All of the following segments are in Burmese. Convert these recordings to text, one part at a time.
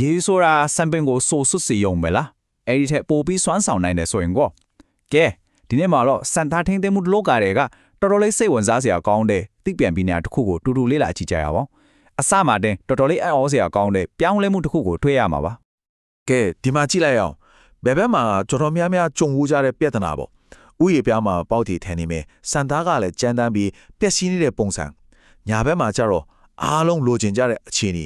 ရေဆိုတာစံပင်ကိုဆိုဆွတ်စီယုံပဲလားအဲ့ဒီထက်ပိုပြီးစွမ်းဆောင်နိုင်တယ်ဆိုရင်ကောကဲဒီနေ့မှာတော့စန်တာထင်းသိမ်းမှုလောကတွေကတော်တော်လေးစိတ်ဝင်စားစရာကောင်းတဲ့သိပြန်ပြီးနေတာတစ်ခုကိုတူတူလေးလာကြည့်ကြရအောင်အစမှတင်တော်တော်လေးအံ့ဩစရာကောင်းတဲ့ပြောင်းလဲမှုတစ်ခုကိုတွေ့ရမှာပါကဲဒီမှာကြည့်လိုက်အောင်ဘယ်ဘက်မှာတော်တော်များများကြုံဝူကြတဲ့ပြဿနာပေါ့ဥယျာဉ်ပြားမှာပေါက်တီထန်နေမယ်စန်သားကလည်းကြမ်းတမ်းပြီးပျက်စီးနေတဲ့ပုံစံညာဘက်မှာကျတော့အားလုံးလိုချင်ကြတဲ့အခြေအနေ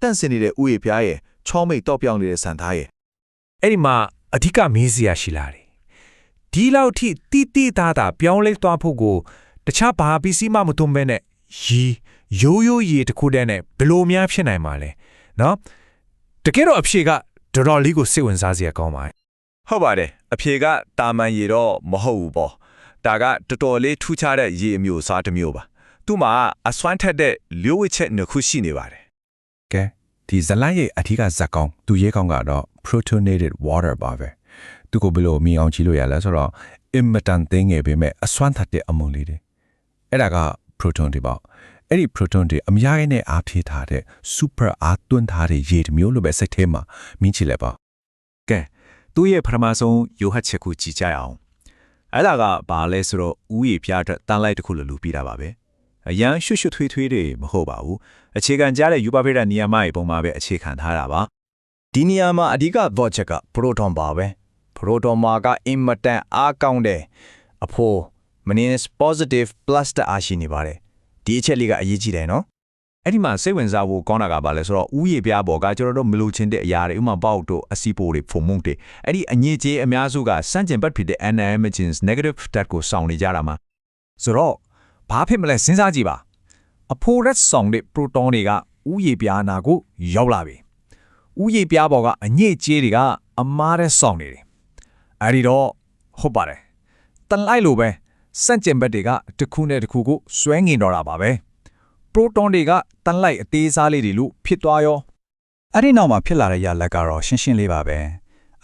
တန့်စင်နေတဲ့ဥယျာဉ်ပြားရဲ့ ချောမိတ်တော့ပြောင်းနေတဲ့စန်သားရဲ့အဲ့ဒီမှာအဓိကမေးစရာရှိလာတယ်ဒီလောက်ထိတိတိသားသားပြောင်းလဲသွားဖို့ကိုတခြားဘာပစ္စည်းမှမသွန်းဘဲနဲ့ရီရိုးရိုးရီတစ်ခုတည်းနဲ့ဘယ်လိုများဖြစ်နိုင်မှာလဲနော်တကယ်တော့အဖြေကတော်တော်လေးကိုစိတ်ဝင်စားစရာကောင်းပါတယ်ဟုတ်ပါတယ်အဖြေကတာမန်ရေတော့မဟုတ်ဘူးပေါ့ဒါကတော်တော်လေးထူးခြားတဲ့ရေအမျိုးအစားတစ်မျိုးပါသူ့မှာအစွမ်းထက်တဲ့လျှို့ဝှက်ချက်နှစ်ခုရှိနေပါတယ်ကဲ ဒီဇလန်ရဲ့အထီးကဇက်ကောင်သူရေးကောင်ကတော့ protonated water ပါပဲသူကိုဘယ်လိုမြင်အောင်ကြည့်လို့ရလဲဆိုတော့ immetant သိငယ်ပေမဲ့အစွမ်းထက်တဲ့အမုံလေးတွေအဲ့ဒါက proton တွေပေါ့အဲ့ဒီ proton တွေအများကြီးနဲ့အားဖြည့်ထားတဲ့ super အားသွင်းထားတဲ့ရေတစ်မျိုးလိုပဲစိတ်ထဲမှာမြင်ချလိုက်ပါကဲသူ့ရဲ့ပထမဆုံးရိုဟတ်ချက်ကိုကြည့်ကြရအောင်အဲ့ဒါကဘာလဲဆိုတော့ဥယျာဉ်ပြားအတွက်တန်လိုက်တစ်ခုလိုလူပြီးတာပါပဲ အရန်ရွှွတ်ရွှွတ်ထွေးထွေးတွေမဟုတ်ပါဘူးအခြေခံကြားတဲ့ယူပါဖေးတဲ့နေရာမှာပုံမှာပဲအခြေခံထားတာပါဒီနေရာမှာအဓိက vote ချက်က proton ပါပဲ proton မှာကအင်မတန်အားကောင်းတယ်အဖို့ means positive plus တအားရှိနေပါတယ်ဒီအချက်လေးကအရေးကြီးတယ်နော်အဲ့ဒီမှာစိတ်ဝင်စားဖို့ကောင်းတာကဘာလဲဆိုတော့ဥယျာဉ်ပြားပေါ်ကကျွန်တော်တို့မလိုချင်တဲ့အရာတွေဥပမာပေါက်တို့အစီပိုတွေဖုံမုန့်တွေအဲ့ဒီအငြိကျေးအများစုကစန့်ကျင်ဘက်ဖြစ်တဲ့ anti-emergence negative stat ကိုစောင့်နေကြတာမှာဆိုတော့ ဘာဖြစ်မလဲစဉ်းစားကြည့်ပါအဖိုးရက်ဆောင်တဲ့ proton တွေကဥယျာဉ်ပြားနာကိုရောက်လာပြီဥယျာဉ်ပြားပေါ်ကအငြိကျေးတွေကအမားတဲ့ဆောင်နေတယ်အဲ့ဒီတော့ဟုတ်ပါတယ်တန်လိုက်လိုပဲစန့်ကျင်ဘက်တွေကတစ်ခုနဲ့တစ်ခုကိုဆွဲငင်တော့တာပါပဲပရိုတွန်တွေကတန်လိုက်အသေးစားလေးတွေလို့ဖြစ်သွားရောအဲ့ဒီနောက်မှာဖြစ်လာတဲ့ရလက်ကတော့ရှင်းရှင်းလေးပါပဲ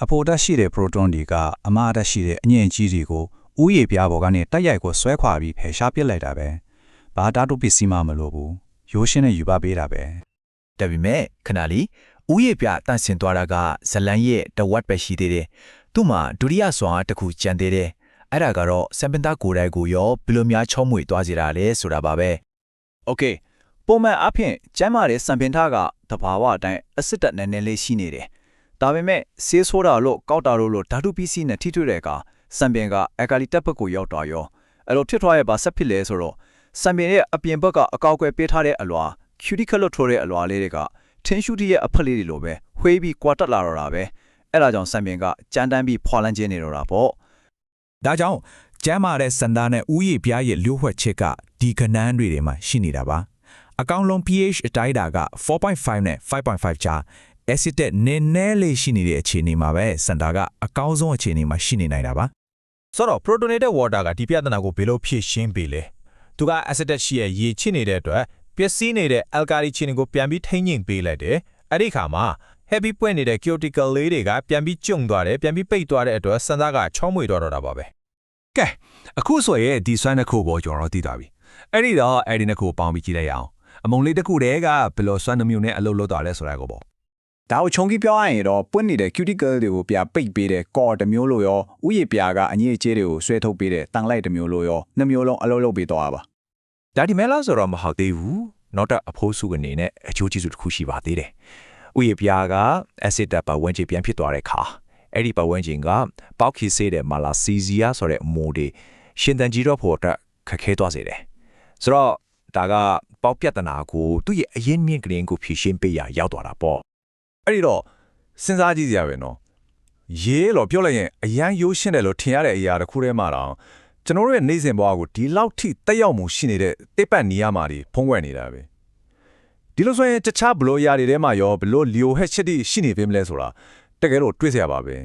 အဖိုတက်ရှိတဲ့ proton တွေကအမားတက်ရှိတဲ့အညင်ကြီးတွေကို ဥယေပြားပေါ်ကနေတိုက်ရိုက်ကိုဆွဲခွာပြီးဖယ်ရှားပစ်လိုက်တာပဲ။ဘာတာတုပစ္စည်းမှမလိုဘူး။ရိုးရှင်းနဲ့ယူပါပေးတာပဲ။ဒါပေမဲ့ခဏလေးဥယေပြတန့်စင်သွားတာကဇလန်ရဲ့တဝက်ပဲရှိသေးတယ်။သူ့မှာဒုတိယဆွမ်းတစ်ခုကျန်သေးတယ်။အဲ့ဒါကတော့စံပင်သားကိုယ်တိုင်ကိုရောဘယ်လိုများချောမွေသွားစေတာလဲဆိုတာပါပဲ။ Okay ပုံမှန်အဖြစ်ကျမ်းမာတဲ့စံပင်သားကတဘာဝအတိုင်းအစစ်တက်နည်းနည်းလေးရှိနေတယ်။ဒါပေမဲ့ဆေးဆိုးတာလို့ကောက်တာလို့ဓာတုပစ္စည်းနဲ့ထိတွေ့တဲ့အခါ စံပင်ကအကာလီတက်ဘက်ကိုရောက်သွားရောအဲ့လိုဖြစ်သွားရဲ့ဘာဆက်ဖြစ်လဲဆိုတော့စံပင်ရဲ့အပြင်ဘက်ကအကောက်ကွယ်ပေးထားတဲ့အလွာ cuticle လို့ထိုးတဲ့အလွာလေးတွေကထင်းရှူတီရဲ့အဖက်လေးတွေလိုပဲဝှေးပြီးကွာတက်လာတော့တာပဲအဲ့ဒါကြောင့်စံပင်ကကြမ်းတမ်းပြီးဖွာလန်းခြင်းနေတော့တာပေါ့ဒါကြောင့်ကျမ်းမာတဲ့စန္ဒာနဲ့ဥယျာဉ်ပြားရဲ့လျှို့ဝှက်ချက်ကဒီကနန်းတွေထဲမှာရှိနေတာပါအကောင်လုံး pH အတိုင်းတာက4.5နဲ့5.5ကြား acid တဲ့နည်းနည်းလေးရှိနေတဲ့အခြေအနေမှာပဲစန္ဒာကအကောင်းဆုံးအခြေအနေမှာရှိနေနိုင်တာပါဆိုတော့ protonated water ကဒီပြဿနာကိုဘယ်လိုဖြေရှင်းပေးလဲသူက acid ရှိရဲ့ရေချစ်နေတဲ့အတွက်ပျက်စီးနေတဲ့ alkali ချစ်တွေကိုပြန်ပြီးထိန်းညင်ပေးလိုက်တယ်အဲ့ဒီခါမှာ heavy ပွင့်နေတဲ့ cuticle လေးတွေကပြန်ပြီးကျုံသွားတယ်ပြန်ပြီးပိတ်သွားတဲ့အတွက်စံသားကချောမွေတော့တော့တာပါပဲကဲအခုဆိုရင်ဒီဆွမ်းတစ်ခုပေါ်ကျွန်တော်တို့သိသွားပြီအဲ့ဒီတော့အဲ့ဒီနှစ်ခုပေါင်းပြီးကြည့်လိုက်ရအောင်အမုံလေးတစ်ခုတည်းကဘယ်လိုဆွမ်းနှမျိုးနဲ့အလုပ်လုပ်သွားလဲဆိုတာကိုပေါ့ ဒါကိုခြုံကြည့်ပြောရရင်တော့ပွင့်နေတဲ့ cuticle တွေကိုပြပိတ်ပေးတဲ့ core တစ်မျိုးလို့ရောဥယျာဉ်ပြားကအညစ်အကြေးတွေကိုဆွဲထုတ်ပေးတဲ့တန်လိုက်တစ်မျိုးလို့ရောနှစ်မျိုးလုံးအလုပ်လုပ်ပေးသွားတာပါဒါဒီမဲလားဆိုတော့မဟုတ်သေးဘူးနောက်တော့အဖိုးစုအနေနဲ့အချိုးကျေးဇူးတစ်ခုရှိပါသေးတယ်ဥယျာဉ်ပြားက acid တက်ပတ်ဝန်းကျင်ပြန်ဖြစ်သွားတဲ့ခါအဲ့ဒီပတ်ဝန်းကျင်ကပေါက်ခီစေးတဲ့မာလာစီဇီယာဆိုတဲ့အမိုးတွေရှင်တန်ကြီးတော့ဖို့အတွက်ခက်ခဲသွားစေတယ်ဆိုတော့ဒါကပေါက်ပြဿနာကိုသူ့ရဲ့အရင်မြင့်ကလေးကိုဖြေရှင်းပေးရရောက်သွားတာပေါ့ အဲ့ဒီတော့စဉ်းစားကြည့်ကြရပဲနော်ရေးလို့ပြောလိုက်ရင်အရန်ရိုးရှင်းတယ်လို့ထင်ရတဲ့အရာတစ်ခုတည်းမှတော့ကျွန်တော်တို့ရဲ့နေစဉ်ဘဝကိုဒီလောက်ထိတက်ရောက်မှုရှိနေတဲ့တိပတ်နေရမှာဒီဖုံးကွယ်နေတာပဲဒီလိုဆိုရင်တခြားဘလို့အရာတွေထဲမှာရောဘလို့လီယိုဟက်ချစ်တီရှိနေပြီမလဲဆိုတာတကယ်တော့တွေးစရာပါပဲ